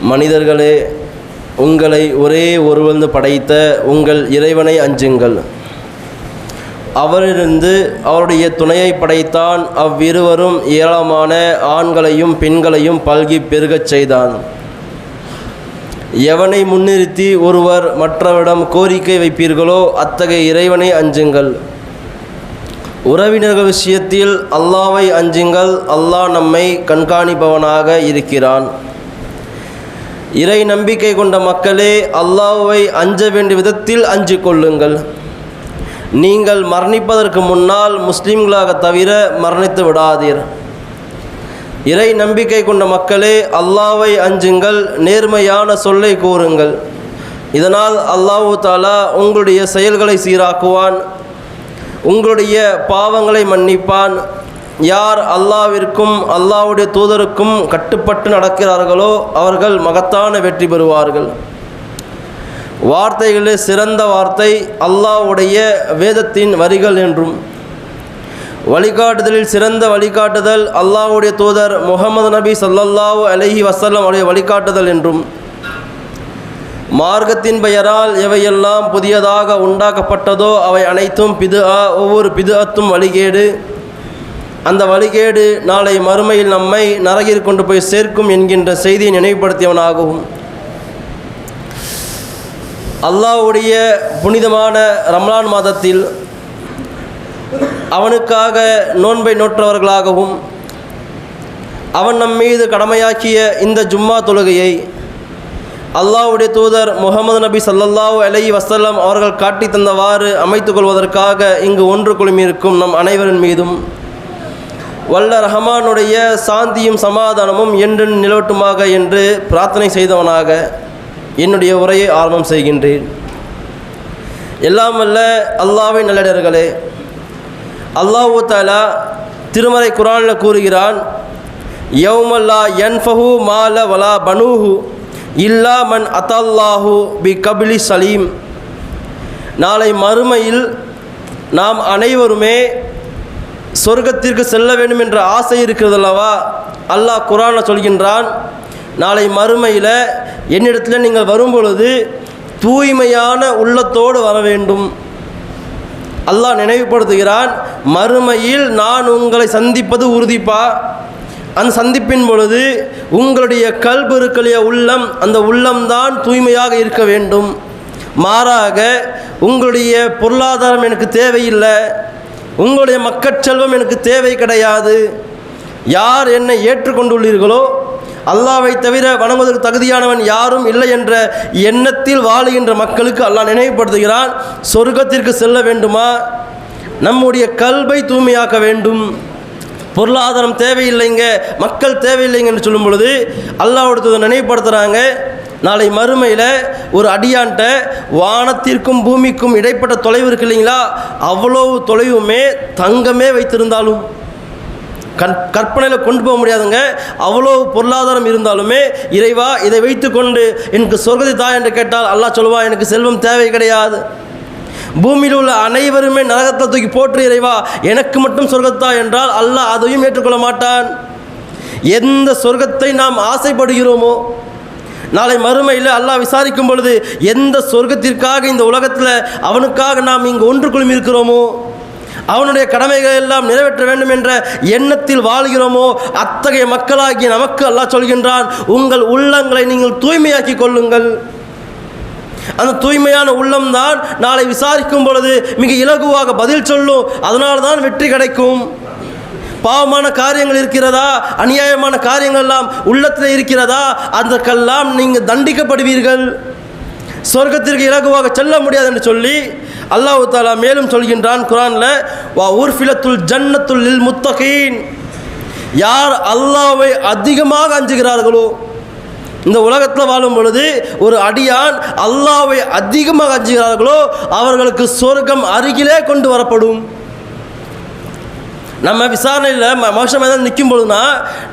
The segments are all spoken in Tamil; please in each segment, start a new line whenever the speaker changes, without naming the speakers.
மனிதர்களே உங்களை ஒரே ஒருவந்து படைத்த உங்கள் இறைவனை அஞ்சுங்கள். அவரிருந்து அவருடைய துணையை படைத்தான் அவ்விருவரும் ஏராளமான ஆண்களையும் பெண்களையும் பல்கி பெருகச் செய்தான். எவனை முன்னிறுத்தி ஒருவர் மற்றவரிடம் கோரிக்கை வைப்பீர்களோ அத்தகைய இறைவனை அஞ்சுங்கள். உறவினர்கள் விஷயத்தில் அல்லாவை அஞ்சுங்கள். அல்லாஹ் நம்மை கண்காணிப்பவனாக இருக்கிறான். இறை நம்பிக்கை கொண்ட மக்களே அல்லாஹுவை அஞ்ச வேண்டிய விதத்தில் அஞ்சு கொள்ளுங்கள். நீங்கள் மரணிப்பதற்கு முன்னால் முஸ்லீம்களாக தவிர மரணித்து விடாதீர். இறை நம்பிக்கை கொண்ட மக்களே அல்லாவை அஞ்சுங்கள் நேர்மையான சொல்லை கூறுங்கள். இதனால் அல்லாஹு தாலா உங்களுடைய செயல்களை சீராக்குவான் உங்களுடைய பாவங்களை மன்னிப்பான் யார் அல்லாவிற்கும் அல்லாவுடைய தூதருக்கும் கட்டுப்பட்டு நடக்கிறார்களோ அவர்கள் மகத்தான வெற்றி பெறுவார்கள். வார்த்தைகளில் சிறந்த வார்த்தை அல்லாஹ்வுடைய வேதத்தின் வரிகள் என்றும். வழிகாட்டுதலில் சிறந்த வழிகாட்டுதல் அல்லாஹ்வுடைய தூதர் முகமது நபி சல்லல்லாஹு அலஹி வசல்லம் உடைய வழிகாட்டுதல் என்றும். மார்க்கத்தின் பெயரால் எவையெல்லாம் புதியதாக உண்டாக்கப்பட்டதோ அவை அனைத்தும் பிது ஒவ்வொரு பிது அத்தும் வழிகேடு. அந்த வழிகேடு நாளை மறுமையில் நம்மை நரகில் கொண்டு போய் சேர்க்கும் என்கின்ற செய்தியை நினைவுபடுத்தியவனாகவும் அல்லாஹ்வுடைய புனிதமான ரம்லான் மாதத்தில் அவனுக்காக நோன்பை நோற்றவர்களாகவும் அவன் நம் மீது கடமையாக்கிய இந்த ஜும்மா தொழுகையை அல்லாஹ்வுடைய தூதர் முகமது நபி சல்லல்லாஹூ அலை வசல்லம் அவர்கள் காட்டி தந்தவாறு அமைத்துக் கொள்வதற்காக இங்கு ஒன்று குழுமியிருக்கும் நம் அனைவரின் மீதும் வல்ல ரஹமானுடைய சாந்தியும் சமாதானமும் என்று நிலவட்டுமாக என்று பிரார்த்தனை செய்தவனாக என்னுடைய உரையை ஆரம்பம் செய்கின்றேன். எல்லாம் வல்ல அல்லாவின் நல்லடர்களே அல்லாஹூ தாலா திருமறை குரானில் கூறுகிறான் யவுமல்லா யன்ஃபஹு மால வலா பனூஹு இல்லா மன் அத்தல்லாஹு பி கபிலி சலீம். நாளை மறுமையில் நாம் அனைவருமே சொர்க்கத்திற்கு செல்ல வேண்டும் என்ற ஆசை இருக்கிறது அல்லவா அல்லாஹ் குரானை சொல்கின்றான் நாளை மறுமையில் என்னிடத்தில் நீங்கள் வரும்பொழுது தூய்மையான உள்ளத்தோடு வர வேண்டும். அல்லாஹ் நினைவுபடுத்துகிறான் மறுமையில் நான் உங்களை சந்திப்பது உறுதிப்பா? அந்த சந்திப்பின் பொழுது உங்களுடைய கல்பெருக்களிய உள்ளம் அந்த உள்ளம்தான் தூய்மையாக இருக்க வேண்டும். மாறாக உங்களுடைய பொருளாதாரம் எனக்கு தேவையில்லை. உங்களுடைய மக்கட்செல்வம் எனக்கு தேவை கிடையாது. யார் என்னை ஏற்றுக்கொண்டுள்ளீர்களோ அல்லாவை தவிர வணங்குவதற்கு தகுதியானவன் யாரும் இல்லை என்ற எண்ணத்தில் வாழுகின்ற மக்களுக்கு அல்லாஹ் நினைவுபடுத்துகிறான். சொர்க்கத்திற்கு செல்ல வேண்டுமா? நம்முடைய கல்வை தூய்மையாக்க வேண்டும். பொருளாதாரம் தேவையில்லைங்க மக்கள் தேவையில்லைங்க என்று சொல்லும் பொழுது அல்லாஹ்வுடைய நினைவுபடுத்துகிறாங்க நாளை மறுமையில் ஒரு அடியான்ட்ட வானத்திற்கும் பூமிக்கும் இடைப்பட்ட தொலைவு இருக்கு இல்லைங்களா? அவ்வளவு தொலைவுமே தங்கமே வைத்திருந்தாலும் கண் கற்பனையில் கொண்டு போக முடியாதுங்க. அவ்வளோ பொருளாதாரம் இருந்தாலுமே இறைவா இதை வைத்துக்கொண்டு எனக்கு சொர்க்கத்தை தா என்று கேட்டால் அல்லாஹ் சொல்லுவா எனக்கு செல்வம் தேவை கிடையாது. பூமியில் உள்ள அனைவருமே நரகத்தை தூக்கி போற்று இறைவா எனக்கு மட்டும் சொர்க்கத்தா என்றால் அல்லாஹ் அதையும் ஏற்றுக்கொள்ள மாட்டான். எந்த சொர்க்கத்தை நாம் ஆசைப்படுகிறோமோ நாளை மறுமையில் அல்லாஹ் விசாரிக்கும் பொழுது எந்த சொர்க்கத்திற்காக இந்த உலகத்தில் அவனுக்காக நாம் இங்கு ஒன்று குழுமி இருக்கிறோமோ? அவனுடைய கடமைகளை எல்லாம் நிறைவேற்ற வேண்டும் என்ற எண்ணத்தில் வாழ்கிறோமோ? அத்தகைய மக்களாகிய நமக்கு அல்லாஹ் சொல்கின்றான் உங்கள் உள்ளங்களை நீங்கள் தூய்மையாக்கி கொள்ளுங்கள். அந்த தூய்மையான உள்ளம்தான் நாளை விசாரிக்கும் பொழுது மிக இலகுவாக பதில் சொல்லும். அதனால்தான் வெற்றி கிடைக்கும். பாவமான காரியங்கள் இருக்கிறதா? அநியாயமான காரியங்கள் எல்லாம் உள்ளத்தில் இருக்கிறதா? அதற்கெல்லாம் நீங்கள் தண்டிக்கப்படுவீர்கள். சொர்க்கத்திற்கு இலகுவாக செல்ல முடியாது என்று சொல்லி அல்லாஹு தாலா மேலும் சொல்கின்றான் குரானில் வா ஊர்ஃபிலத்துல் ஜன்னத்துல் லில் முத்தகீன். யார் அல்லாவை அதிகமாக அஞ்சுகிறார்களோ இந்த உலகத்தில் வாழும் பொழுது ஒரு அடியான் அல்லாவை அதிகமாக அஞ்சுகிறார்களோ அவர்களுக்கு சொர்க்கம் அருகிலே கொண்டு வரப்படும். நம்ம விசாரணையில் மோசமாக ஏதாவது நிற்கும் பொழுதுனா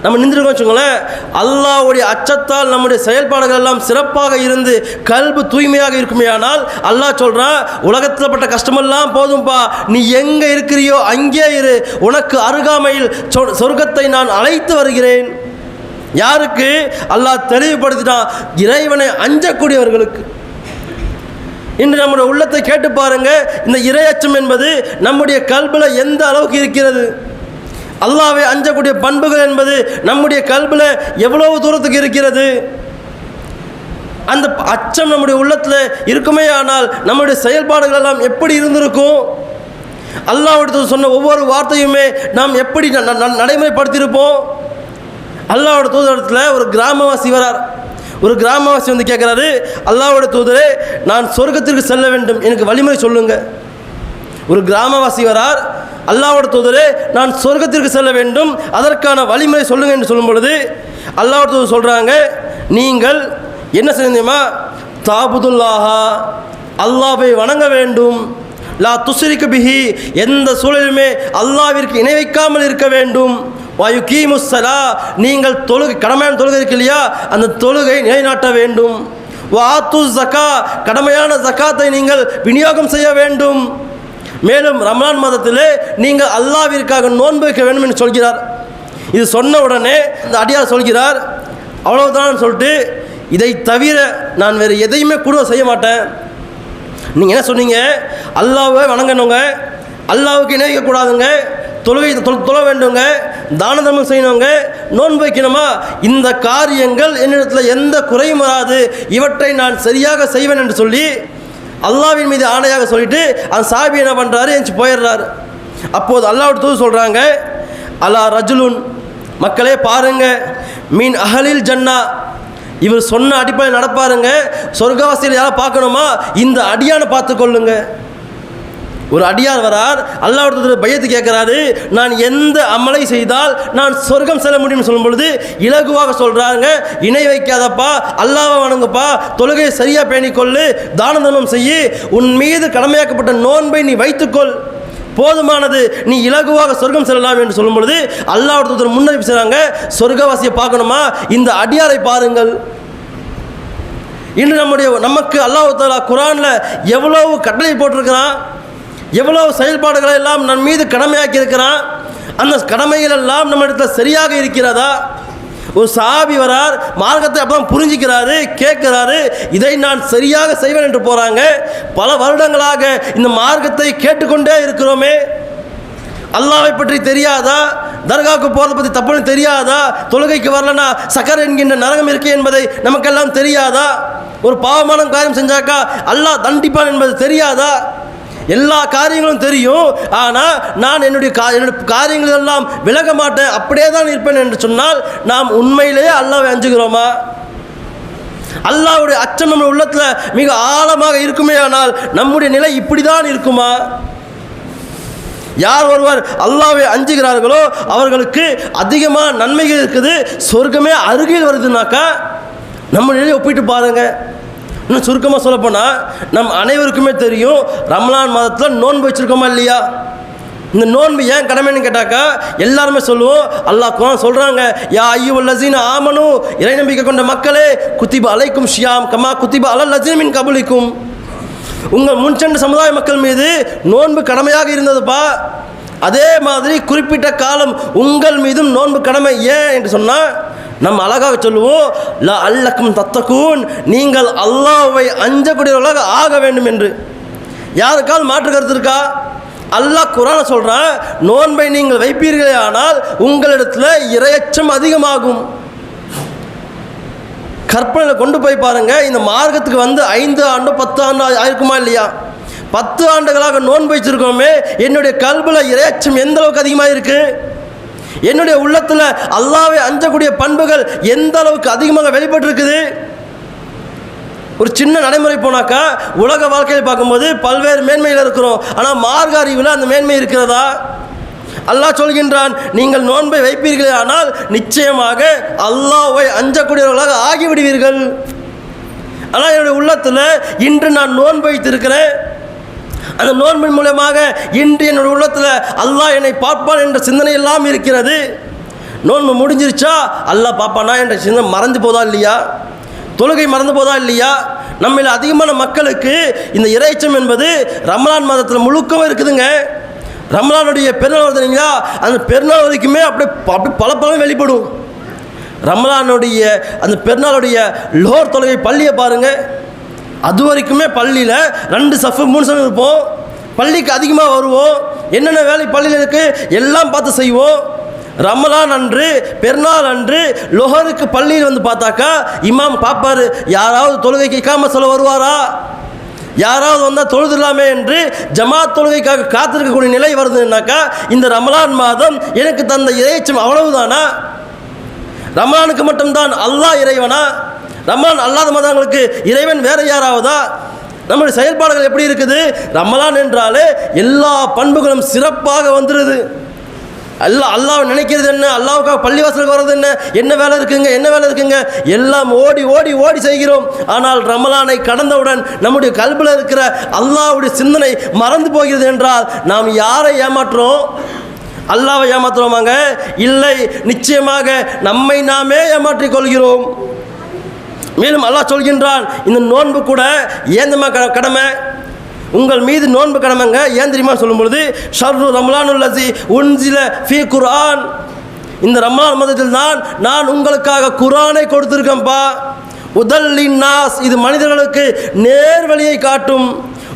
நம்ம நின்றுருக்கோம் வச்சுக்கோங்களேன். அல்லாஹ்வுடைய அச்சத்தால் நம்முடைய செயல்பாடுகள் எல்லாம் சிறப்பாக இருந்து கல்பு தூய்மையாக இருக்குமே ஆனால் அல்லாஹ் சொல்கிறான் உலகத்தில் பட்ட கஷ்டமெல்லாம் போதும்பா. நீ எங்கே இருக்கிறியோ அங்கே இரு. உனக்கு அருகாமையில் சொ- சொர்க்கத்தை நான் அழைத்து வருகிறேன். யாருக்கு? அல்லாஹ் தெளிவுபடுத்திட்டான். இறைவனை அஞ்சக்கூடியவர்களுக்கு. இன்று நம்முடைய உள்ளத்தை கேட்டு பாருங்க. இந்த இரையச்சம் என்பது நம்முடைய கல்பில் எந்த அளவுக்கு இருக்கிறது? அல்லாவை அஞ்சக்கூடிய பண்புகள் என்பது நம்முடைய கல்பில் எவ்வளவு தூரத்துக்கு இருக்கிறது? அந்த அச்சம் நம்முடைய உள்ளத்தில் இருக்குமே ஆனால் நம்முடைய செயல்பாடுகள் எல்லாம் எப்படி இருந்திருக்கும்? அல்லாஹ்விடத்தில் சொன்ன ஒவ்வொரு வார்த்தையுமே நாம் எப்படி ந- ந- நடைமுறைப்படுத்தியிருப்போம்? அல்லாவோட தூதரத்தில் ஒரு கிராமவாசி வரார். ஒரு கிராமவாசி வந்து கேட்குறாரு அல்லாவோட தூதரே நான் சொர்க்கத்திற்கு செல்ல வேண்டும். எனக்கு வழிமுறை சொல்லுங்கள் ஒரு கிராமவாசி வரார் அல்லாவோட தூதரே நான் சொர்க்கத்திற்கு செல்ல வேண்டும். அதற்கான வழிமுறை சொல்லுங்கள் என்று சொல்லும் பொழுது அல்லாவோட தூதர் சொல்கிறாங்க நீங்கள் என்ன செய்யுமா தாபுதுல்லாஹா அல்லாவை வணங்க வேண்டும். லா துஸ்ரிக்கு பிஹி எந்த சூழலுமே அல்லாவிற்கு இணை வைக்காமல் இருக்க வேண்டும். வாயு கீமுசலா நீங்கள் தொழுகை கடமையான தொழுகை இருக்கு இல்லையா? அந்த தொழுகை நிலைநாட்ட வேண்டும். வாத்து ஜக்கா கடமையான ஜக்காத்தை நீங்கள் விநியோகம் செய்ய வேண்டும். மேலும் ரமலான் மாதத்திலே நீங்கள் அல்லாவிற்காக நோன்பு வைக்க வேண்டும் என்று சொல்கிறார். இது சொன்ன உடனே இந்த அடியார் சொல்கிறார் அவ்வளவுதான் சொல்லிட்டு இதை தவிர நான் வேறு எதையுமே கூட செய்ய மாட்டேன். நீங்கள் என்ன சொன்னீங்க? அல்லாவை வணங்கணுங்க. அல்லாவுக்கு இணைக்கக்கூடாதுங்க தொழுகை தொழ வேண்டுங்க தான தர்மம் செய்யணுங்க நோன்பு வைக்கணுமா? இந்த காரியங்கள் என்னிடத்தில் எந்த குறையும் வராது. இவற்றை நான் சரியாக செய்வேன் என்று சொல்லி அல்லாவின் மீது ஆணையாக சொல்லிட்டு அந்த சாபி என்ன பண்ணுறாரு எஞ்சி போயிடுறாரு. அப்போது அல்லாவோட தூது சொல்கிறாங்க அல்லா ரஜுலுன் மக்களே பாருங்க மீன் அகலில் ஜன்னா. இவர் சொன்ன அடிப்படையில் நடப்பாருங்க சொர்க்கவாசியில் யாரை பார்க்கணுமா? இந்த அடியானை பார்த்து கொள்ளுங்கள் ஒரு அடியார் வரார் அல்லாவிடத்தில் பையத்து கேட்குறாரு நான் எந்த அமலை செய்தால் நான் சொர்க்கம் செல்ல முடியும்னு சொல்லும் பொழுது இலகுவாக சொல்கிறாங்க இணை வைக்காதப்பா அல்லாவை வணங்குப்பா தொழுகையை சரியாக பேணிக்கொள்ளு தான தர்மம் செய்யு உன் மீது கடமையாக்கப்பட்ட நோன்பை நீ வைத்துக்கொள். போதுமானது நீ இலகுவாக சொர்க்கம் செல்லலாம் என்று சொல்லும் பொழுது அல்லாஹ் முன்னறிப்பு செய்கிறாங்க சொர்க்கவாசியை பார்க்கணுமா? இந்த அடியாரை பாருங்கள். இன்று நம்முடைய நமக்கு அல்லாஹ் தாலா குரானில் எவ்வளவு கட்டளை போட்டிருக்கிறான்? எவ்வளோ செயல்பாடுகளை எல்லாம் நம் மீது கடமையாக்கி இருக்கிறான் அந்த கடமைகள் எல்லாம் நம்ம இடத்துல சரியாக இருக்கிறதா? ஒரு சாபி வரார் மார்க்கத்தை அப்பதான் புரிஞ்சுக்கிறாரு கேட்கிறாரு இதை நான் சரியாக செய்வேன் என்று போறாங்க. பல வருடங்களாக இந்த மார்க்கத்தை கேட்டுக்கொண்டே இருக்கிறோமே. அல்லாவை பற்றி தெரியாதா? தர்காவுக்கு போகிறத பற்றி தப்புன்னு தெரியாதா? தொழுகைக்கு வரலனா சக்கர் என்கின்ற நரகம் இருக்கு என்பதை நமக்கெல்லாம் தெரியாதா? ஒரு பாவமான காரியம் செஞ்சாக்கா அல்லாஹ் தண்டிப்பான் என்பது தெரியாதா? எல்லா காரியங்களும் தெரியும். ஆனால் நான் என்னுடைய கா என்னுடைய காரியங்கள் எல்லாம் விலக மாட்டேன். அப்படியே தான் இருப்பேன் என்று சொன்னால் நாம் உண்மையிலேயே அல்லாவை அஞ்சுகிறோமா? அல்லாவுடைய அச்சம் நம்ம உள்ளத்தில் மிக ஆழமாக இருக்குமே ஆனால் நம்முடைய நிலை இப்படி தான் இருக்குமா? யார் ஒருவர் அல்லாவை அஞ்சுகிறார்களோ அவர்களுக்கு அதிகமாக நன்மைகள் இருக்குது சொர்க்கமே அருகில் வருதுனாக்கா நம்ம நிலையை ஒப்பிட்டு பாருங்கள் இன்னும் சுருக்கமாக சொல்லப்போனால் நம் அனைவருக்குமே தெரியும் ரம்லான் மாதத்தில் நோன்பு வச்சுருக்கோமா இல்லையா? இந்த நோன்பு ஏன் கடமைன்னு கேட்டாக்கா எல்லாருமே சொல்லுவோம் அல்லாஹ் குரான் சொல்கிறாங்க யா ஐயோ லசீன ஆமனு இறை நம்பிக்கை கொண்ட மக்களே குத்திபா அலைக்கும் ஷியாம் கமா குத்திபா அல லசீமின் கபுலிக்கும். உங்கள் முன் சமுதாய மக்கள் மீது நோன்பு கடமையாக இருந்ததுப்பா. அதே மாதிரி குறிப்பிட்ட காலம் உங்கள் மீதும் நோன்பு கடமை ஏன் என்று சொன்னால் நம்ம அழகாக சொல்லுவோம் ல அல்லக்கும் தத்தக்கூன் நீங்கள் அல்லாவை அஞ்சக்கூடியவர்களாக ஆக வேண்டும் என்று. யாருக்கால் மாற்று கருத்து இருக்கா? அல்லாஹ் குரான சொல்கிறான் நோன்பை நீங்கள் வைப்பீர்களே ஆனால் உங்களிடத்தில் இரையச்சம் அதிகமாகும். கற்பனையில் கொண்டு போய் பாருங்கள் இந்த மார்க்கத்துக்கு வந்து ஐந்து ஆண்டு பத்து ஆண்டு ஆயிருக்குமா இல்லையா? பத்து ஆண்டுகளாக நோன்பு வச்சிருக்கோமே என்னுடைய கல்வியில் இரையச்சம் எந்த அளவுக்கு அதிகமாக இருக்கு என்னுடைய உள்ளத்தில் அல்லாவை அஞ்சக்கூடிய பண்புகள் எந்த அளவுக்கு அதிகமாக வெளிப்பட்டிருக்குது? ஒரு சின்ன நடைமுறை போனாக்கா உலக வாழ்க்கையில் பார்க்கும்போது பல்வேறு மேன்மையில் இருக்கிறோம். ஆனால் மார்க அறிவில் அந்த மேன்மை இருக்கிறதா? அல்லாஹ் சொல்கின்றான் நீங்கள் நோன்பை வைப்பீர்களே ஆனால் நிச்சயமாக அல்லாவை அஞ்சக்கூடியவர்களாக ஆகிவிடுவீர்கள். ஆனால் என்னுடைய உள்ளத்தில் இன்று நான் நோன்பு வைத்திருக்கிறேன். அந்த நோன்பின் மூலமாக இன்று என்னுடைய உள்ளத்தில் அல்லாஹ் என்னை பார்ப்பான் என்ற சிந்தனை எல்லாம் இருக்கிறது. நோன்பு முடிஞ்சிருச்சா? அல்லாஹ் பார்ப்பானா என்ற சிந்தனை மறந்து போதா இல்லையா? தொழுகை மறந்து போதா இல்லையா? நம்மள அதிகமான மக்களுக்கு இந்த இறைச்சம் என்பது ரமலான் மாதத்தில் முழுக்கவும் இருக்குதுங்க. ரமலானுடைய பெருநாள் வருதுங்களா அந்த பெருநாள் வரைக்குமே அப்படியே ப- அப்படியே பல பலம் வெளிப்படும். ரமலானுடைய அந்த பெருநாளுடைய லோர் தொழுகை பள்ளியை பாருங்கள் அது வரைக்குமே பள்ளியில் ரெண்டு சஃபு மூணு சஃபு இருப்போம். பள்ளிக்கு அதிகமாக வருவோம். என்னென்ன வேலை பள்ளியில் இருக்குது எல்லாம் பார்த்து செய்வோம். ரமலான் அன்று பெருநாள் அன்று லொஹருக்கு பள்ளியில் வந்து பார்த்தாக்கா இமாம் பார்ப்பாரு யாராவது தொழுகை கேட்காம சொல்ல வருவாரா? யாராவது வந்தால் தொழுதுலாமே என்று ஜமாத் தொழுகைக்காக காத்திருக்கக்கூடிய நிலை வருதுன்னாக்கா இந்த ரமலான் மாதம் எனக்கு தந்த இறைச்சம் அவ்வளவுதானா? ரமலானுக்கு மட்டும்தான் அல்லாஹ் இறைவனா? ரமலான் அல்லாத மதங்களுக்கு இறைவன் வேற யாராவதா? நம்முடைய செயல்பாடுகள் எப்படி இருக்குது? ரமலான் என்றாலே எல்லா பண்புகளும் சிறப்பாக வந்துடுது அல்லா அல்லாஹ் நினைக்கிறது என்ன? அல்லாவுக்காக பள்ளிவாசலுக்கு வர்றது என்ன? என்ன வேலை இருக்குங்க? என்ன வேலை இருக்குங்க? எல்லாம் ஓடி ஓடி ஓடி செய்கிறோம். ஆனால் ரமலானை கடந்தவுடன் நம்முடைய கல்பில் இருக்கிற அல்லாவுடைய சிந்தனை மறந்து போகிறது என்றால் நாம் யாரை ஏமாற்றுறோம்? அல்லாவை ஏமாத்துறோமாங்க? இல்லை நிச்சயமாக நம்மை நாமே ஏமாற்றிக் கொள்கிறோம். மேலும் அல்லாஹ் சொல்கின்றான் இந்த நோன்பு கூட ஏந்தமா க- கடமை? உங்கள் மீது நோன்பு கடமைங்க ஏன் தெரியுமா சொல்லும் பொழுது ஷர்ரு ரம்லானுல்லசி உன்சில ஃபி குரான் இந்த ரம்லான் மதத்தில் தான் நான் உங்களுக்காக குரானை கொடுத்துருக்கேன்ப்பா உதல்லின் நாஸ் இது மனிதர்களுக்கு நேர்வழியை காட்டும்.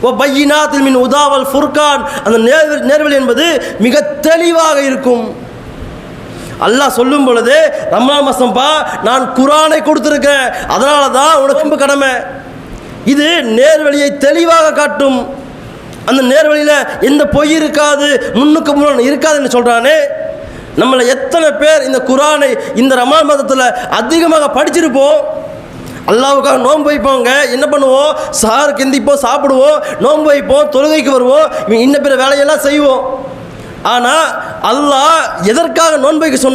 ஓ பையினா திருமின் உதாவல் ஃபுர்கான். அந்த நேர் நேர்வழி என்பது மிக தெளிவாக இருக்கும். அல்லாஹ் சொல்லும் பொழுது ரம்லான் மாசம்பா நான் குரானை கொடுத்துருக்கேன். அதனால தான் உனக்கு ரொம்ப கடமை. இது நேர்வழியை தெளிவாக காட்டும். அந்த நேர்வழியில் எந்த பொய் இருக்காது முன்னுக்கு முன்னாடி இருக்காதுன்னு சொல்கிறானே நம்மளை எத்தனை பேர் இந்த குரானை இந்த ரமான் மதத்தில் அதிகமாக படிச்சிருப்போம். அல்லாவுக்காக நோன்பு வைப்போங்க என்ன பண்ணுவோம்? சாருக்கு எந்திப்போம் சாப்பிடுவோம் நோன்பு வைப்போம் தொழுகைக்கு வருவோம். இன்ன பிற வேலையெல்லாம் செய்வோம். ஆனால் அல்லாஹ் எதற்காக நோன்பு வைக்க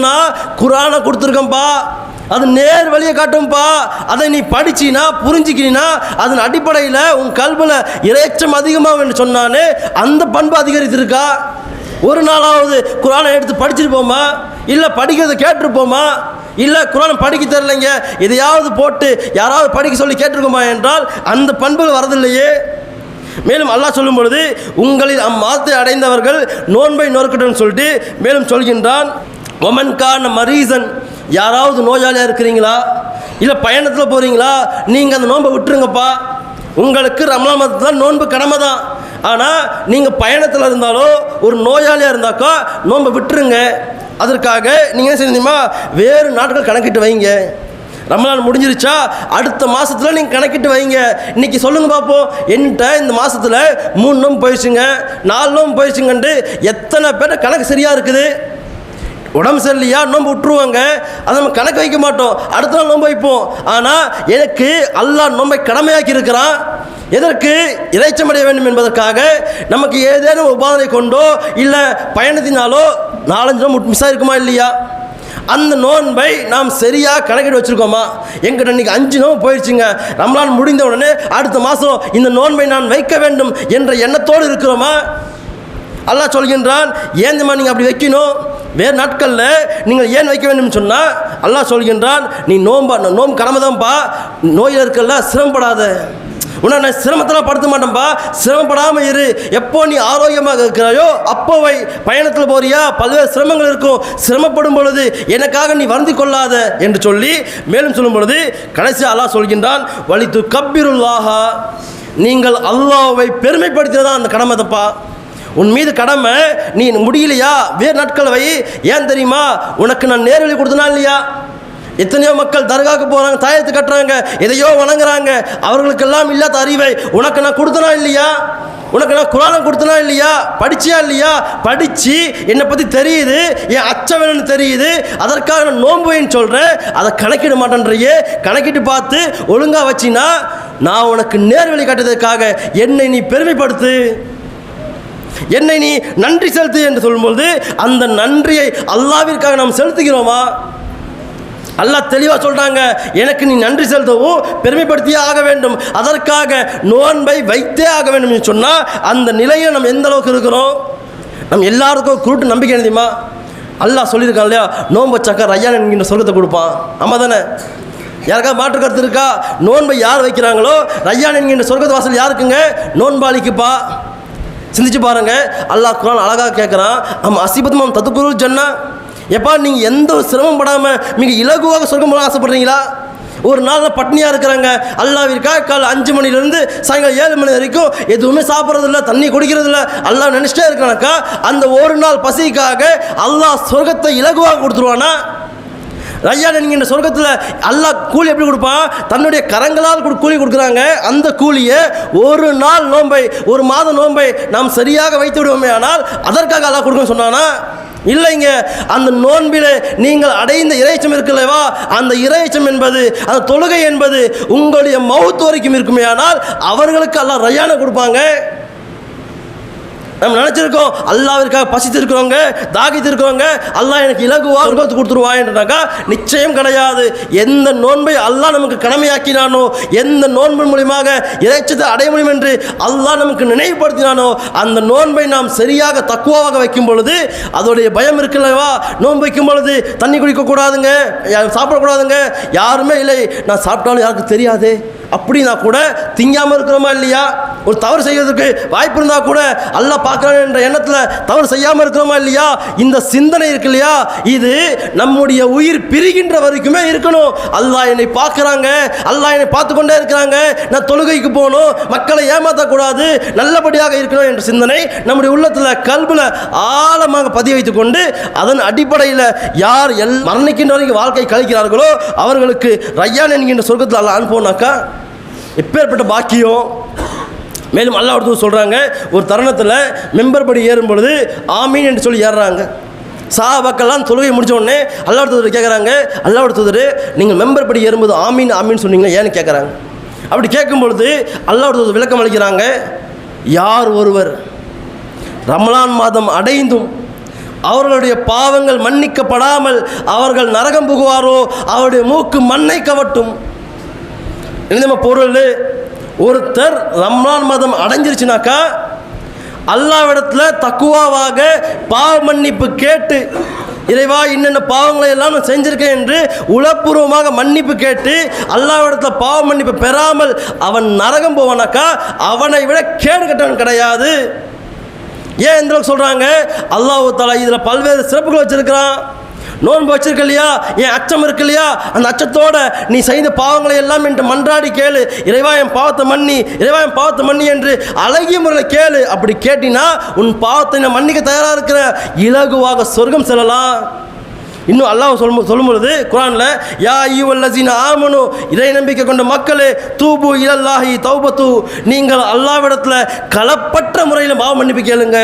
குரானை கொடுத்துருக்கேன்ப்பா அது நேர் வழியை காட்டும்பா அதை நீ படிச்சினா புரிஞ்சுக்கினா அதன் அடிப்படையில் உன் கல்வியில் இறைச்சம் அதிகமாக சொன்னானே அந்த பண்பு அதிகரித்திருக்கா? ஒரு நாளாவது குரானை எடுத்து படிச்சிருப்போமா? இல்லை படிக்கிறத கேட்டிருப்போமா? இல்லை குரான் படிக்க தெரிலங்க எதையாவது போட்டு யாராவது படிக்க சொல்லி கேட்டிருக்கோமா என்றால் அந்த பண்புகள் வரதில்லையே. மேலும் அல்லாஹ் சொல்லும் பொழுது உங்களில் அம்மாத்தை அடைந்தவர்கள் நோன்பை நோக்கட்டும் சொல்லிட்டு மேலும் சொல்கின்றான் ஒமன் கான் மரீசன் யாராவது நோயாளியாக இருக்கிறீங்களா? இல்லை பயணத்தில் போகிறீங்களா நீங்கள் அந்த நோன்பை விட்டுருங்கப்பா. உங்களுக்கு ரமலான் மாதத்துல தான் நோன்பு கடமை தான் ஆனால் நீங்கள் பயணத்தில் இருந்தாலோ ஒரு நோயாளியாக இருந்தாக்கா நோன்பை விட்டுருங்க. அதற்காக நீங்கள் என்ன செய்யணுமா வேறு நாட்கள் கணக்கிட்டு வைங்க. ரமலான் முடிஞ்சிருச்சா? அடுத்த மாதத்தில் நீங்கள் கணக்கிட்டு வைங்க. இன்னைக்கு சொல்லுங்கள் பார்ப்போம் என்கிட்ட இந்த மாதத்தில் மூணு நோம்பு போயிடுச்சுங்க நாலு நோம்பு போயிடுச்சுங்கன்ட்டு எத்தனை பேர் கணக்கு சரியாக இருக்குது? உடம்பு சரியில்லையா? நோன்பு விட்டுருவாங்க. அதை நம்ம கணக்கு வைக்க மாட்டோம். அடுத்த நாள் நோன்பு வைப்போம். ஆனால் எனக்கு அல்லாஹ் நோன்பை கடமையாக்கி இருக்கிறான். எதற்கு? இறைச்சமடைய வேண்டும் என்பதற்காக நமக்கு ஏதேனும் உபாதனை கொண்டோ இல்லை பயணத்தினாலோ நாலஞ்சு நோம்பு மிஸ் ஆகிருக்குமா இல்லையா? அந்த நோன்பை நாம் சரியாக கணக்கிட்டு வச்சுருக்கோமா? எங்கிட்ட இன்றைக்கி அஞ்சு நோன்பு போயிடுச்சுங்க ரம்லான் முடிந்த உடனே அடுத்த மாதம் இந்த நோன்பை நான் வைக்க வேண்டும் என்ற எண்ணத்தோடு இருக்கிறோமா? அல்லாஹ் சொல்கின்றான் ஏந்தம்மா நீங்கள் அப்படி வைக்கணும்? வேறு நாட்களில் நீங்கள் ஏன் வைக்க வேண்டும் சொன்னால் அல்லாஹ் சொல்கின்றான் நீ நோம்பா நோம்பு கடமை தான்ப்பா நோயில் இருக்கல சிரமப்படாத. உன்னை நான் சிரமத்தெல்லாம் படுத்த மாட்டேன்ப்பா சிரமப்படாமல் இரு. எப்போ நீ ஆரோக்கியமாக இருக்கிறாயோ அப்போவை பயணத்தில் போறியா? பல்வேறு சிரமங்கள் இருக்கும். சிரமப்படும் பொழுது எனக்காக நீ வருந்தி கொள்ளாத என்று சொல்லி மேலும் சொல்லும் பொழுது கடைசி அல்லாஹ் சொல்கின்றான் வலித்து கப்பிருல்லாஹா. நீங்கள் அல்லாவை பெருமைப்படுத்தினதான் அந்த கடமை தப்பா? உன் மீது கடமை நீ முடியலையா? வேறு நாட்கள் வை. ஏன் தெரியுமா? உனக்கு நான் நேர்வழி கொடுத்தனா இல்லையா? எத்தனையோ மக்கள் தர்காவுக்கு போகிறாங்க தாயத்து கட்டுறாங்க எதையோ வணங்குறாங்க. அவர்களுக்கெல்லாம் இல்லாத அறிவை உனக்கு நான் கொடுத்தனா இல்லையா? உனக்கு நான் குரானம் கொடுத்தனா இல்லையா? படிச்சியா இல்லையா? படித்து என்னை பற்றி தெரியுது என் அச்சவனு தெரியுது. அதற்காக நான் நோம்புவேன்னு சொல்கிறேன் அதை கணக்கிட மாட்டேன்றையே. கணக்கிட்டு பார்த்து ஒழுங்காக வச்சினா நான் உனக்கு நேர்வழி காட்டுறதுக்காக என்னை நீ பெருமைப்படுத்து. என்னை நீ நன்றி செலுத்து என்று சொல்லும்பொழுது அந்த நன்றியை அல்லாவிற்காக நாம் செலுத்துகிறோமா? அல்லாஹ் தெளிவாக சொல்கிறாங்க எனக்கு நீ நன்றி செலுத்தவும் பெருமைப்படுத்தியே ஆக வேண்டும். அதற்காக நோன்பை வைத்தே ஆக வேண்டும் என்று சொன்னால் அந்த நிலையை நம்ம எந்த அளவுக்கு இருக்கிறோம்? நம்ம எல்லாருக்கும் குருட்டு நம்பிக்கை எழுதியுமா அல்லாஹ் சொல்லியிருக்கான் இல்லையா நோன்பு வச்சாக்கா ரய்யான் என்கின்ற சொர்க்கத்தை கொடுப்பான். ஆமாம் தானே? யாருக்கா மாற்று கருத்து இருக்கா? நோன்பை யார் வைக்கிறாங்களோ ரையான் என்கின்ற சொர்க்கத்து வாசல் யாருக்குங்க? நோன்பாளிக்குப்பா. சிந்திச்சு பாருங்க அல்லாஹ் குரான் அழகாக கேட்குறான் அம் அசிபத்மம் தத்துக்குரு ஜன்னா. எப்பா நீங்கள் எந்த ஒரு சிரமம் படாமல் மிக இலகுவாக சொர்க்கம் போல ஆசைப்படுறீங்களா? ஒரு நாள் பட்னியாக இருக்கிறாங்க. அல்லாவிற்கா காலை அஞ்சு மணிலேருந்து சாயங்காலம் ஏழு மணி வரைக்கும் எதுவுமே சாப்பிட்றதில்ல தண்ணி குடிக்கிறதில்ல. அல்லா நினச்சிட்டே இருக்கிறானாக்கா அந்த ஒரு நாள் பசிக்காக அல்லாஹ் சொர்க்கத்தை இலகுவாக கொடுத்துருவானா? ரய்யான் என்கின்ற சொர்க்கத்தில் அல்லாஹ் கூலி எப்படி கொடுப்பான்? தன்னுடைய கரங்களால் கொடு- கூலி கொடுக்குறாங்க. அந்த கூலியை ஒரு நாள் நோன்பை ஒரு மாத நோன்பை நாம் சரியாக வைத்து விடுவோமே ஆனால் அதற்காக அல்லாஹ் கொடுக்கணும்னு சொன்னானா? இல்லைங்க அந்த நோன்பில் நீங்கள் அடைந்த இறைச்சம் இருக்குல்லவா அந்த இறைச்சம் என்பது அந்த தொழுகை என்பது உங்களுடைய மௌத்து வரைக்கும் இருக்குமே ஆனால் அவர்களுக்கு எல்லாம் ரய்யானை கொடுப்பாங்க. நம்ம நினச்சிருக்கோம் அல்லாவிற்காக பசித்திருக்கிறவங்க தாகித்திருக்கிறவங்க தாகித்து அல்லாஹ் எனக்கு இலகுவாக சொர்க்கத்தை கொடுத்துருவான்றாக்கா நிச்சயம் கிடையாது. எந்த நோன்பை அல்லாஹ் நமக்கு கடமையாக்கினானோ எந்த நோன்பு மூலியமாக இறைச்சத்தை அடைய முடியும் என்று அல்லாஹ் நமக்கு நினைவுபடுத்தினானோ அந்த நோன்பை நாம் சரியாக தக்குவாக வைக்கும் பொழுது அதோடைய பயம் இருக்குல்லவா நோன்பு வைக்கும் பொழுது தண்ணி குடிக்கக்கூடாதுங்க சாப்பிடக்கூடாதுங்க யாருமே இல்லை. நான் சாப்பிட்டாலும் யாருக்கு தெரியாது. அப்படின்னா கூட திங்காமல் இருக்கிறோமா இல்லையா? ஒரு தவறு செய்வதற்கு வாய்ப்பு இருந்தால் கூட அல்ல பார்க்குறான் என்ற எண்ணத்தில் தவறு செய்யாமல் இருக்கிறோமா இல்லையா? இந்த சிந்தனை இருக்கு இல்லையா? இது நம்முடைய உயிர் பிரிகின்ற வரைக்குமே இருக்கணும். அல்லாஹ் என்னை பார்க்குறாங்க. அல்லாஹ் என்னை பார்த்து கொண்டே இருக்கிறாங்க. நான் தொழுகைக்கு போகணும். மக்களை ஏமாற்றக்கூடாது நல்லபடியாக இருக்கணும் என்ற சிந்தனை நம்முடைய உள்ளத்தில் கல்பில் ஆழமாக பதிய வைத்து கொண்டு அதன் அடிப்படையில் யார் எல் மரணிக்கின்ற வரைக்கும் வாழ்க்கை கழிக்கிறார்களோ அவர்களுக்கு ரையான் என்கின்ற சொர்க்கத்தில் அல்ல அனுப்போனாக்கா எப்பேற்பட்ட பாக்கியம். மேலும் அல்லாஹ் சொல்கிறாங்க ஒரு தருணத்தில் மெம்பர் படி ஏறும் பொழுது ஆமீன் என்று சொல்லி ஏறுறாங்க. சாபாக்கெல்லாம் தொழுகை முடிச்ச உடனே அல்லாஹ் தூதர் கேட்குறாங்க அல்லாஹ் தூதர் நீங்கள் மெம்பர் படி ஏறும்போது ஆமீன் ஆமீன் சொன்னீங்களா? ஏன்னு கேட்குறாங்க அப்படி கேட்கும் பொழுது அல்லாஹ் தூதர் விளக்கம் அளிக்கிறாங்க யார் ஒருவர் ரமலான் மாதம் அடைந்தும் அவர்களுடைய பாவங்கள் மன்னிக்கப்படாமல் அவர்கள் நரகம் புகுவாரோ அவருடைய மூக்கு மண்ணை கவட்டும் என்ன பொருள் ஒருத்தர் ரம்லான் மதம் அடைஞ்சிருச்சுனாக்கா அல்லாவிடத்தில் தக்குவாவாக பாவ மன்னிப்பு கேட்டு இறைவா இன்னென்ன பாவங்களை எல்லாம் நான் செஞ்சிருக்கேன் என்று உளப்பூர்வமாக மன்னிப்பு கேட்டு அல்லாவிடத்தில் பாவ மன்னிப்பு பெறாமல் அவன் நரகம் போவானாக்கா அவனை விட கேடு கட்டவன் கிடையாது. ஏன் இந்த சொல்கிறாங்க அல்லாஹ் தாலா இதில் பல்வேறு சிறப்புகள் வச்சுருக்கிறான். நோன்பு வச்சிருக்க இல்லையா? என் அச்சம் இருக்கு இல்லையா? அந்த அச்சத்தோட நீ செய்த பாவங்களை எல்லாம் என்று மன்றாடி கேளு. இறைவா என் பாவத்தை மன்னி இறைவா என் பாவத்தை மன்னி என்று அழகிய முறையில் கேளு. அப்படி கேட்டினா உன் பாவத்தை நான் மன்னிக்க தயாராக இருக்கிற இலகுவாக சொர்க்கம் செல்லலாம். இன்னும் அல்லாஹ் சொல்லும் சொல்லும்பொழுது குரானில் யா ஐயுவல்லசீன ஆமனு இறை நம்பிக்கை கொண்ட மக்களே தூபு இலல்லாஹி தௌபத்து நீங்கள் அல்லாவிடத்தில் களப்பற்ற முறையில் பாவ மன்னிப்பு கேளுங்க.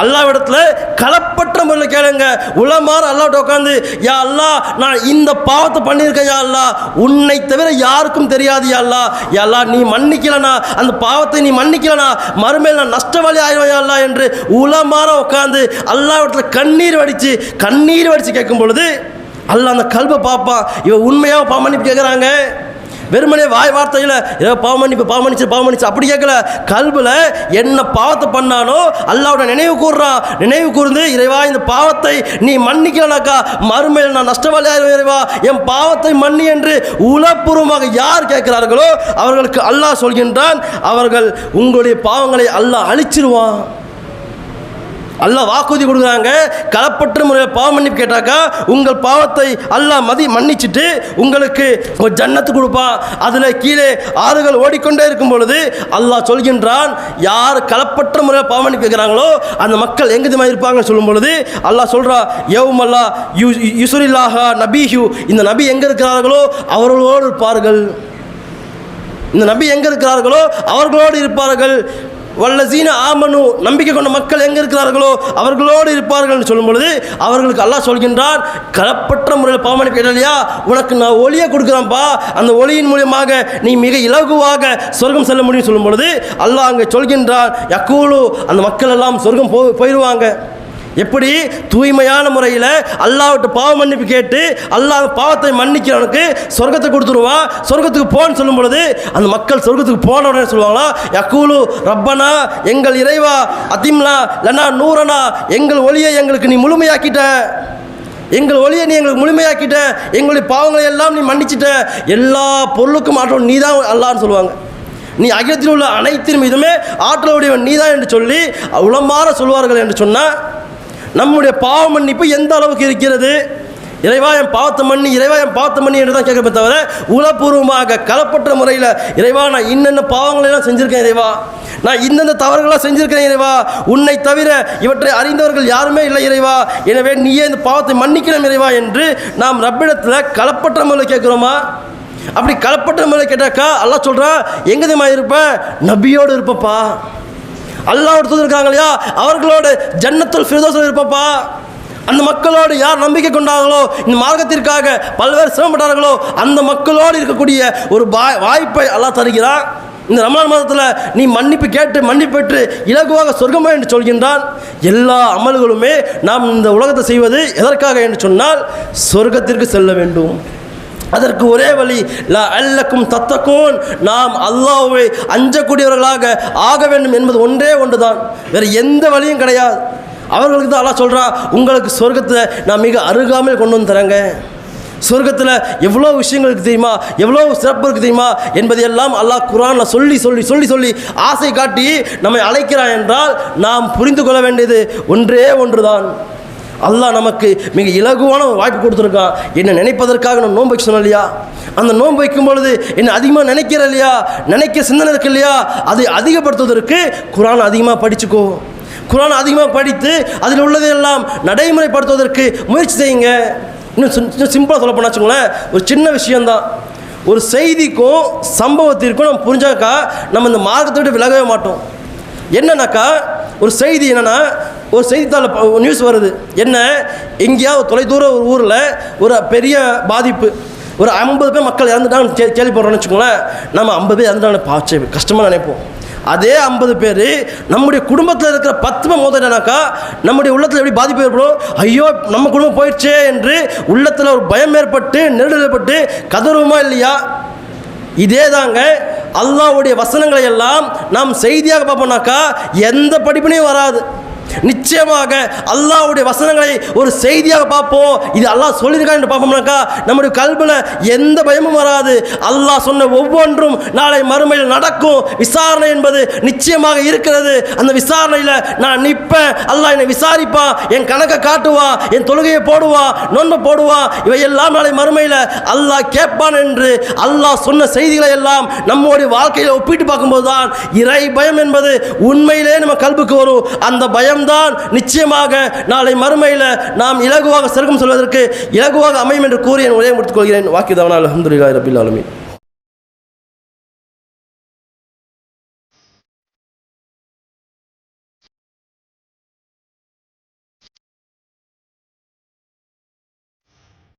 அல்லாவிடத்தில் களப்பற்ற முறையில் கேளுங்க. உளமாற அல்லாட்ட உட்காந்து யா அல்லா நான் இந்த பாவத்தை பண்ணியிருக்கேன் யா அல்லா. உன்னை தவிர யாருக்கும் தெரியாது யா அல்லா. யா அல்லா நீ மன்னிக்கலனா அந்த பாவத்தை நீ மன்னிக்கலனா மறுமையில் நான் நஷ்டவாளி ஆயிடுவேன் யா அல்லா என்று உளமாற உட்காந்து அல்லாவிடத்தில் கண்ணீர் வடித்து கண்ணீர் வடித்து கேட்கும் பொழுது அல்லாஹ் அந்த கல்வை பார்ப்பான். இவன் உண்மையாக பாவ மன்னிப்பு கேட்குறாங்க வெறுமனே வாய் வார்த்தையில் ஏதோ பாவமன்னிப்பு பாவமன்னிச்சு பாவமன்னிச்சு அப்படி கேட்கல. கல்வில் என்ன பாவத்தை பண்ணானோ அல்லாவோட நினைவு கூறுறான் நினைவு கூர்ந்து இறைவா இந்த பாவத்தை நீ மன்னிக்கலனாக்கா மறுமையில் நான் நஷ்டவாளியாக இறைவா. என் பாவத்தை மன்னி என்று உளப்பூர்வமாக யார் கேட்கிறார்களோ அவர்களுக்கு அல்லாஹ் சொல்கின்றான் அவர்கள் உங்களுடைய பாவங்களை அல்லாஹ் அழிச்சிருவான். அல்லாஹ் வாக்குறுதி கொடுக்குறாங்க. களப்பற்ற முறையில் பாவம் மன்னிப்பு கேட்டாக்கா உங்கள் பாவத்தை அல்லாஹ் மதி மன்னிச்சிட்டு உங்களுக்கு ஒரு ஜன்னத்து கொடுப்பான் அதில் கீழே ஆறுகள் ஓடிக்கொண்டே இருக்கும் பொழுது அல்லாஹ் சொல்கின்றான் யார் களப்பற்ற முறையில் பாவம் மன்னிப்பு கேட்குறாங்களோ அந்த மக்கள் எங்கே மாதிரி இருப்பாங்கன்னு சொல்லும் பொழுது அல்லாஹ் சொல்கிறா யவும் அல்லா யு யுசுரில்லாஹா நபிஹு. இந்த நபி எங்கே இருக்கிறார்களோ அவர்களோடு இருப்பார்கள். இந்த நபி எங்கே இருக்கிறார்களோ அவர்களோடு இருப்பார்கள். வல்லசீன ஆமனு நம்பிக்கை கொண்ட மக்கள் எங்கே இருக்கிறார்களோ அவர்களோடு இருப்பார்கள் என்று சொல்லும் பொழுது அவர்களுக்கு அல்லாஹ் சொல்கின்றான் களப்பற்ற முறையில் பாவமணி கேட்டலையா உனக்கு நான் ஒளியை கொடுக்குறேன்ப்பா. அந்த ஒளியின் மூலியமாக நீ மிக இலகுவாக சொர்க்கம் செல்ல முடியும் சொல்லும் பொழுது அல்லாஹ் அங்கே சொல்கின்றான் யக்கூலு அந்த மக்கள் எல்லாம் சொர்க்கம் போ போயிடுவாங்க எப்படி தூய்மையான முறையில் அல்லாவிட்ட பாவ மன்னிப்பு கேட்டு அல்லாஹ் பாவத்தை மன்னிக்கிறவனுக்கு சொர்க்கத்தை கொடுத்துருவான் சொர்க்கத்துக்கு போன்னு சொல்லும் பொழுது அந்த மக்கள் சொர்க்கத்துக்கு போன உடனே சொல்லுவாங்களா யக்கூலு ரப்பனா எங்கள் இறைவா அதிம்லா லனா நூறனா எங்கள் ஒளியை எங்களுக்கு நீ முழுமையாக்கிட்ட. எங்கள் ஒளியை நீ எங்களுக்கு முழுமையாக்கிட்ட. எங்களுடைய பாவங்களை எல்லாம் நீ மன்னிச்சிட்ட. எல்லா பொருளுக்கும் ஆற்றல் நீ தான் அல்லான்னு சொல்லுவாங்க. நீ அகிலத்தில் உள்ள அனைத்தின் மீதுமே ஆற்றலுடையவன் நீதான் என்று சொல்லி உளமாற சொல்வார்கள் என்று சொன்னால் நம்முடைய பாவ மன்னிப்பு எந்த அளவுக்கு இருக்கிறது? இறைவா என் பாவத்தை மண்ணி இறைவா என் பாவத்தை மண்ணி என்று தான் கேட்கப்பே தவிர உலப்பூர்வமாக களப்பற்ற முறையில் இறைவா நான் இன்னென்ன பாவங்களை எல்லாம் செஞ்சுருக்கேன் இறைவா? நான் இந்தந்த தவறுகளாக செஞ்சுருக்கிறேன் இறைவா? உன்னை தவிர இவற்றை அறிந்தவர்கள் யாருமே இல்லை இறைவா. எனவே நீயே இந்த பாவத்தை மன்னிக்கணும் இறைவா என்று நாம் ரப்பிடத்தில் களப்பற்ற முறையில் கேட்குறோமா? அப்படி களப்பற்ற முறையில் கேட்டாக்கா எல்லாம் சொல்கிறான் எங்கே தெரியுமா நபியோடு இருப்பப்பா. அல்லாஹ் தூதர் இருக்காங்க இல்லையா? அவர்களோடு ஜன்னத்துல் ஃபிர்தோஸில் இருப்பப்பா. அந்த மக்களோடு யார் நம்பிக்கை கொண்டார்களோ இந்த மார்க்கத்திற்காக பல்வேறு சிரமப்பட்டார்களோ அந்த மக்களோடு இருக்கக்கூடிய ஒரு வாய் வாய்ப்பை அல்லாஹ் தருகிறான். இந்த ரமலான் மாதத்தில் நீ மன்னிப்பு கேட்டு மன்னிப்பு பெற்று இலகுவாக சொர்க்கமா என்று சொல்கின்றான். எல்லா அமல்களுமே நாம் இந்த உலகத்தை செய்வது எதற்காக என்று சொன்னால் சொர்க்கத்திற்கு செல்ல வேண்டும். அதற்கு ஒரே வழி லா அல்லக்கும் தத்தக்கும் நாம் அல்லாவை அஞ்சக்கூடியவர்களாக ஆக வேண்டும் என்பது ஒன்றே ஒன்றுதான். வேறு எந்த வழியும் கிடையாது. அவர்களுக்கு தான் அல்லா சொல்கிறா உங்களுக்கு சொர்க்கத்தை நான் மிக அருகாமல் கொண்டு வந்து தரேங்க. சொர்க்கத்தில் எவ்வளோ விஷயங்கள் இருக்குது தெரியுமா? எவ்வளோ சிறப்பு இருக்குது தெரியுமா? என்பதையெல்லாம் அல்லாஹ் குரானில் சொல்லி சொல்லி சொல்லி சொல்லி ஆசை காட்டி நம்மை அழைக்கிறான் என்றால் நாம் புரிந்து கொள்ள வேண்டியது ஒன்றே ஒன்றுதான். அல்லாஹ் நமக்கு மிக இலகுவான ஒரு வாய்ப்பு கொடுத்துருக்கான். என்னை நினைப்பதற்காக நான் நோன்பு வைக்க சொன்னேன் இல்லையா? அந்த நோன்பு வைக்கும் பொழுது என்னை அதிகமாக நினைக்கிற இல்லையா? நினைக்க சிந்தனை இருக்கு இல்லையா? அதை அதிகப்படுத்துவதற்கு குரான் அதிகமாக படிச்சுக்கோ. குரான் அதிகமாக படித்து அதில் உள்ளதையெல்லாம் நடைமுறைப்படுத்துவதற்கு முயற்சி செய்யுங்க. இன்னும் சிம்பிளாக சொல்ல வச்சுக்கோங்களேன் ஒரு சின்ன விஷயந்தான் ஒரு செய்திக்கும் சம்பவத்திற்கும் நம்ம புரிஞ்சாக்கா நம்ம இந்த மார்க்கத்தை விட்டு விலகவே மாட்டோம். என்னன்னாக்கா ஒரு செய்தி என்னென்னா ஒரு செய்தித்தாள் நியூஸ் வருது. என்ன? எங்கேயாவது தொலைதூர ஒரு ஊரில் ஒரு பெரிய பாதிப்பு. ஒரு ஐம்பது பேர் மக்கள் இறந்துட்டாங்க கேள்விப்படுறோம்னு வச்சுக்கோங்களேன். நம்ம ஐம்பது பேர் இறந்துட்டாங்க பாச்சு கஷ்டமாக நினைப்போம். அதே ஐம்பது பேர் நம்முடைய குடும்பத்தில் இருக்கிற பத்து பேர் மோதினாக்கா நம்முடைய உள்ளத்தில் எப்படி பாதிப்பு ஏற்படும்? ஐயோ நம்ம குடும்பம் போயிடுச்சே என்று உள்ளத்தில் ஒரு பயம் ஏற்பட்டு நெருடல் ஏற்பட்டு கதறுமா இல்லையா? இதே தாங்க அல்லாவுடைய வசனங்களை எல்லாம் நாம் செய்தியாக பார்ப்போம்னாக்கா எந்த படிப்பினையும் வராது. நிச்சயமாக அல்லாவுடைய வசனங்களை ஒரு செய்தியாக பார்ப்போம். இது அல்லாஹ் சொல்லியிருக்கான் என்று பார்ப்போம்னாக்கா நம்முடைய கல்வியில் எந்த பயமும் வராது. அல்லாஹ் சொன்ன ஒவ்வொன்றும் நாளை மறுமையில் நடக்கும். விசாரணை என்பது நிச்சயமாக இருக்கிறது. அந்த விசாரணையில் நான் நிற்பேன். அல்லாஹ் என்னை விசாரிப்பா. என் கணக்கை காட்டுவா. என் தொழுகையை போடுவான் போடுவா. இவை இவையெல்லாம் நாளை மறுமையில் அல்லாஹ் கேட்பான் என்று அல்லாஹ் சொன்ன செய்திகளை எல்லாம் நம்முடைய வாழ்க்கையில் ஒப்பிட்டு பார்க்கும்போது தான் இறை பயம் என்பது உண்மையிலே நம்ம கல்புக்கு வரும். அந்த பயம் இருந்தால் நிச்சயமாக நாளை மறுமையில் நாம் இலகுவாக சிறகம் சொல்வதற்கு இலகுவாக அமையும் என்று கூறி என் உரையை முடித்துக் கொள்கிறேன். வாக்கியதவனால் அஹமதுல்லா ரபில் ஆலமீன்.